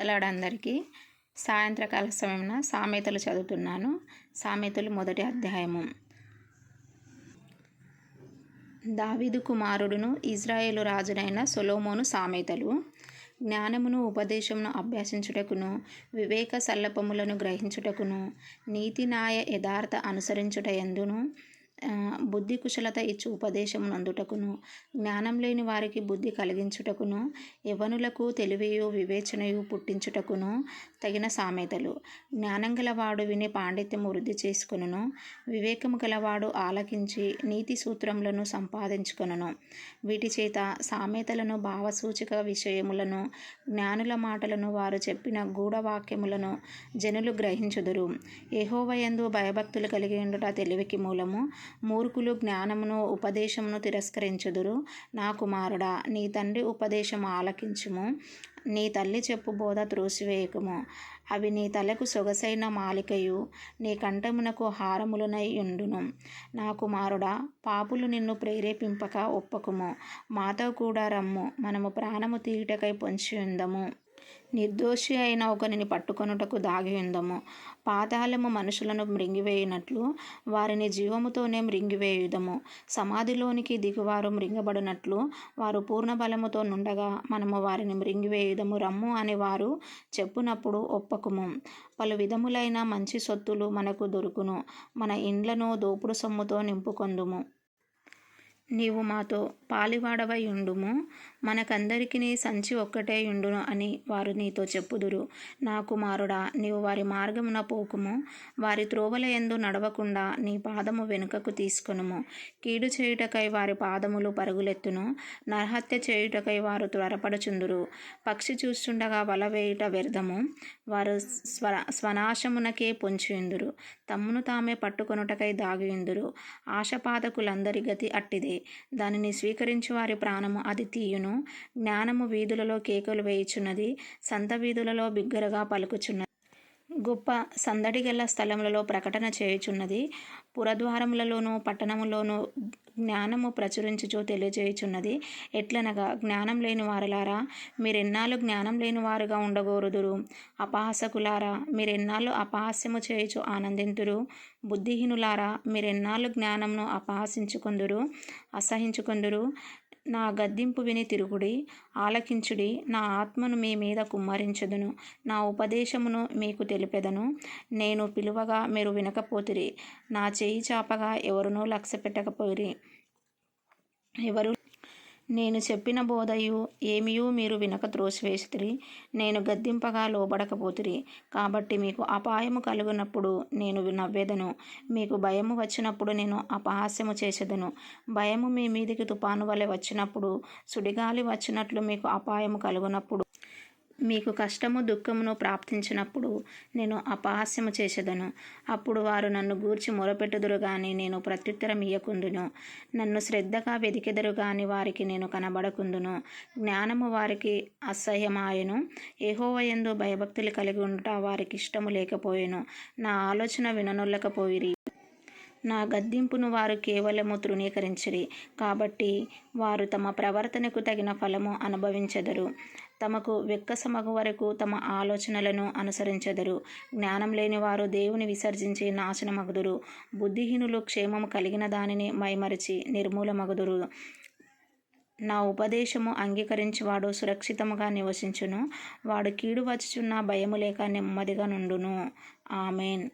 అందరికీ సాయంత్రకాల సమయంలో సామెతలు చదువుతున్నాను. సామెతలు మొదటి అధ్యాయము. దావీదు కుమారుడును ఇజ్రాయేలు రాజునైన సొలోమోను సామెతలు. జ్ఞానమును ఉపదేశమును అభ్యసించుటకును వివేక సల్లపములను గ్రహించుటకును నీతి న్యాయ యథార్థ అనుసరించుట ఎందును బుద్ధి కుశలత ఇచ్చు ఉపదేశమును నందుటకును జ్ఞానం లేని వారికి బుద్ధి కలిగించుటకును యవనులకు తెలివియు వివేచనయు పుట్టించుటకును తగిన సామెతలు. జ్ఞానం గలవాడు విని పాండిత్యము వృద్ధి చేసుకును వివేకము గలవాడు ఆలకించి నీతి సూత్రములను సంపాదించుకొనును. వీటి చేత సామెతలను భావసూచిక విషయములను జ్ఞానుల మాటలను వారు చెప్పిన గూఢవాక్యములను జనులు గ్రహించుదురు. ఏహోవయందు భయభక్తులు కలిగి ఉండుట తెలివికి మూలము. మూర్ఖులు జ్ఞానమును ఉపదేశమును తిరస్కరించుదురు. నా కుమారుడా నీ తండ్రి ఉపదేశము ఆలకించుము. నీ తల్లి చెప్పు బోధ త్రోసివేయకము. అవి నీ తలకు సొగసైన మాలికయు. నీ కంఠమునకు హారములనై ఉండును నా కుమారుడా పాపులు నిన్ను ప్రేరేపింపక ఒప్పకుము. మాతో కూడా రమ్ము. మనము ప్రాణము తీయుటకై పొంచి ఉందము నిర్దోషి అయిన ఒకరిని పట్టుకొనుటకు దాగి ఉందము. పాతాళము మనుషులను మృంగివేయునట్లు వారిని జీవముతోనే మృంగివేయుదము. సమాధిలోనికి దిగువారు మృంగబడినట్లు వారు పూర్ణ బలముతో నుండగా మనము వారిని మృంగివేయుదము రమ్ము అని వారు చెప్పునప్పుడు ఒప్పకుము. పలు విధములైన మంచి సొత్తులు మనకు దొరుకును. మన ఇండ్లను దోపుడు సొమ్ముతో నింపుకొందుము. నీవు మాతో పాలివాడవై ఉండుము. మనకందరికీ సంచి ఒక్కటే ఉండును అని వారు నీతో చెప్పుదురు. నా కుమారుడా నీవు వారి మార్గమున పోకుము. వారి త్రోవల ఎందు నడవకుండా నీ పాదము వెనుకకు తీసుకొనుము. కీడు చేయుటకై వారి పాదములు పరుగులెత్తును. నరహత్య చేయుటకై వారు త్వరపడుచుందురు. పక్షి చూస్తుండగా వల వేయుట వ్యర్థము. వారు స్వ స్వనాశమునకే పొంచియుందురు. తమ్మును తామే పట్టుకొనుటకై దాగియుందురు. ఆశపాదకులందరి గతి అట్టిదే. దానిని స్వీకరించి వారి ప్రాణము అది తీయును. జ్ఞానము వీధులలో కేకలు వేయుచున్నది. సంత వీధులలో బిగ్గరగా పలుకుచున్నది. గొప్ప సందడిగల స్థలములలో ప్రకటన చేయుచున్నది. పురద్వారములలోనూ పట్టణములోనూ జ్ఞానము ప్రచురించుచో తెలియజేయుచున్నది. ఎట్లనగా జ్ఞానం లేని వారలారా మీరెన్నాళ్ళు జ్ఞానం లేని వారుగా ఉండగోరుదురు? అపహాసకులారా మీరెన్నాళ్ళు అపహాస్యము చేయుచు ఆనందింతురు? బుద్ధిహీనులారా మీరెన్నాళ్ళు జ్ఞానంను అపహాసించుకుందురు? అసహించుకుందురు? నా గద్దింపు విని తిరుగుడి ఆలకించుడి నా ఆత్మను మీ మీద కుమ్మరించదును నా ఉపదేశమును మీకు తెలిపెదను. నేను పిలువగా మీరు వినకపోతిరి నా చేయి చాపగా ఎవరునూ లక్ష్య పెట్టకపోయిరి ఎవరు నేను చెప్పిన బోధయు ఏమియూ మీరు వినక త్రోసివేసిరి నేను గద్దింపగా లోబడకపోతిరి. కాబట్టి మీకు అపాయము కలుగునప్పుడు నేను నవ్వేదను. మీకు భయము వచ్చినప్పుడు నేను అపహాస్యము చేసేదను. భయము మీ మీదికి తుపాను వలె వచ్చినప్పుడు సుడిగాలి వచ్చినట్లు మీకు అపాయము కలుగునప్పుడు మీకు కష్టము దుఃఖమును ప్రాప్తించినప్పుడు నేను అపహాస్యము చేసేదను. అప్పుడు వారు నన్ను గూర్చి మొరపెట్టుదురు గాని నేను ప్రత్యుత్తరం ఇయ్యకుందును నన్ను శ్రద్ధగా వెదికెదరు గాని వారికి నేను కనబడకుందును జ్ఞానము వారికి అసహ్యమాయను. ఏహోవయందు భయభక్తులు కలిగి ఉండుట వారికి ఇష్టము లేకపోయెను. నా ఆలోచన విననొల్లకపోయిరి. నా గద్దింపును వారు కేవలము తృణీకరించిరి. కాబట్టి వారు తమ ప్రవర్తనకు తగిన ఫలము అనుభవించెదరు. తమకు వెక్కసమగు వరకు తమ ఆలోచనలను అనుసరించెదరు. జ్ఞానం లేని వారు దేవుని విసర్జించి నాశనమగుదురు. బుద్ధిహీనులు క్షేమము కలిగిన దానిని మైమరిచి నిర్మూలమగుదురు. నా ఉపదేశము అంగీకరించువాడు సురక్షితముగా నివసించును. వాడు కీడు వచ్చుచున్న భయము లేక నెమ్మదిగా నుండును. ఆమెన్.